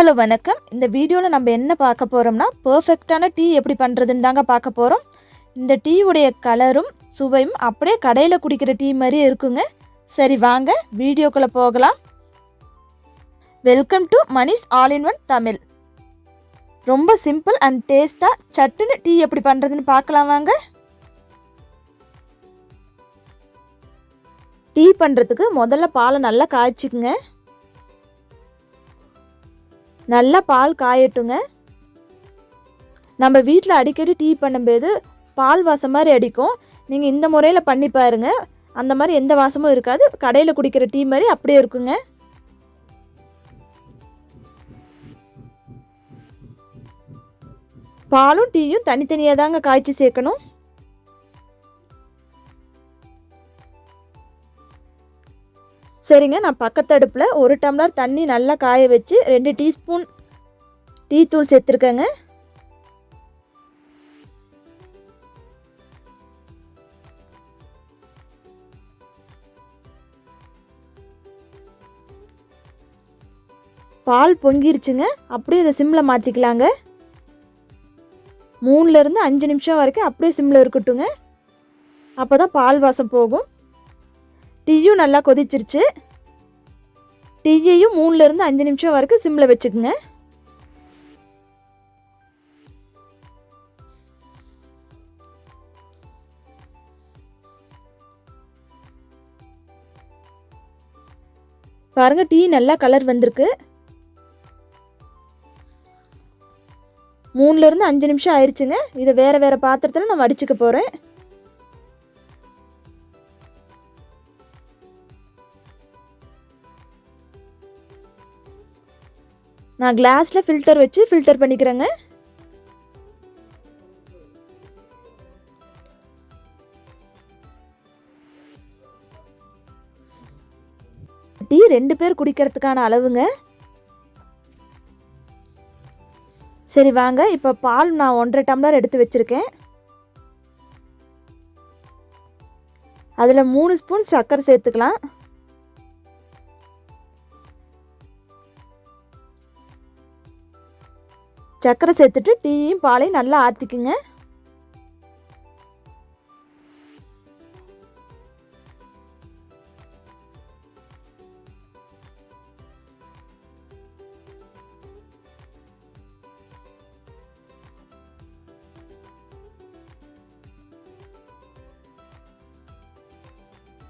Hello வணக்கம். இந்த வீடியோவில் நம்ம என்ன பார்க்க போகிறோம்னா பர்ஃபெக்டான டீ எப்படி பண்ணுறதுன்னு தாங்க பார்க்க போகிறோம் இந்த டீயுடைய கலரும் சுவையும் அப்படியே கடையில் குடிக்கிற டீ மாதிரியே இருக்குங்க. சரி வாங்க வீடியோக்குள்ளே போகலாம். Welcome to Mani's all in one Tamil ரொம்ப சிம்பிள் அண்ட் டேஸ்ட்டாக சட்டுன்னு டீ எப்படி பண்ணுறதுன்னு பார்க்கலாம் வாங்க. டீ பண்ணுறதுக்கு முதல்ல பாலை நல்லா காய்ச்சிக்குங்க. நல்லா பால் காயட்டுங்க. நம்ம வீட்டில் அடிக்கடி டீ பண்ணும்போது பால் வாசம் மாதிரி அடிக்கும். நீங்கள் இந்த முறையில் பண்ணி பாருங்கள் அந்த மாதிரி எந்த வாசமும் இருக்காது. கடையில் குடிக்கிற டீ மாதிரி அப்படியே இருக்குங்க. பாலும் டீயும் தனித்தனியாக தாங்க காய்ச்சி சேர்க்கணும். சரிங்க நான் பக்கத்து அடுப்பில் ஒரு டம்ளர் தண்ணி நல்லா காய வச்சு ரெண்டு டீஸ்பூன் டீ தூள் சேர்த்துருக்கேங்க. பால் பொங்கிருச்சுங்க அப்படியே இதை சிம்மில் மாற்றிக்கலாங்க மூணுலேருந்து அஞ்சு நிமிஷம் வரைக்கும் அப்படியே சிம்மில் இருக்கட்டுங்க. அப்போ தான் பால் வாசம் போகும். டீயும் நல்லா கொதிச்சிருச்சு. டீயையும் மூணுலேருந்து அஞ்சு நிமிஷம் வரைக்கும் சிம்மில் வச்சுக்குங்க. பாருங்க டீ நல்லா கலர் வந்திருக்கு. மூணுலேருந்து அஞ்சு நிமிஷம் ஆயிடுச்சுங்க இதை வேறு வேறு பாத்திரத்தில் நான் வடிச்சுக்க போகிறேன் நான் கிளாஸில் ஃபில்டர் வச்சு ஃபில்டர் பண்ணிக்கிறேங்க. டீ ரெண்டு பேர் குடிக்கிறதுக்கான அளவுங்க. சரி வாங்க. இப்போ பால் நான் ஒன்றரை டம்ளர் எடுத்து வச்சுருக்கேன். அதில் மூணு ஸ்பூன் சர்க்கரை சேர்த்துக்கலாம். சர்க்கரை சேர்த்துட்டு டீயும் பாலையும் நல்லா ஆற்றிக்குங்க.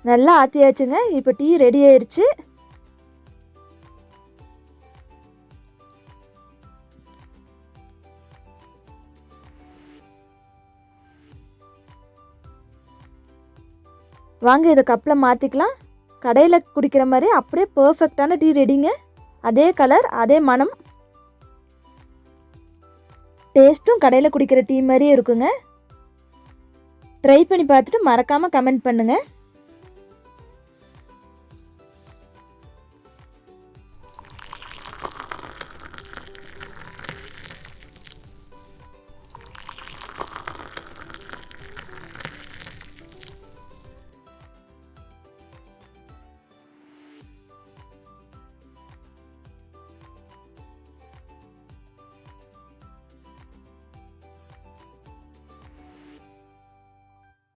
நல்லா ஆற்றியாச்சுங்க. இப்போ டீ ரெடி ஆயிடுச்சு வாங்க இதை கப்பில் மாற்றிக்கலாம் கடையில் குடிக்கிற மாதிரி அப்படியே பர்ஃபெக்டான டீ ரெடிங்க அதே கலர் அதே மனம் டேஸ்ட்டும் கடையில் குடிக்கிற டீ மாதிரியே இருக்குங்க. ட்ரை பண்ணி பார்த்துட்டு மறக்காமல் கமெண்ட் பண்ணுங்கள்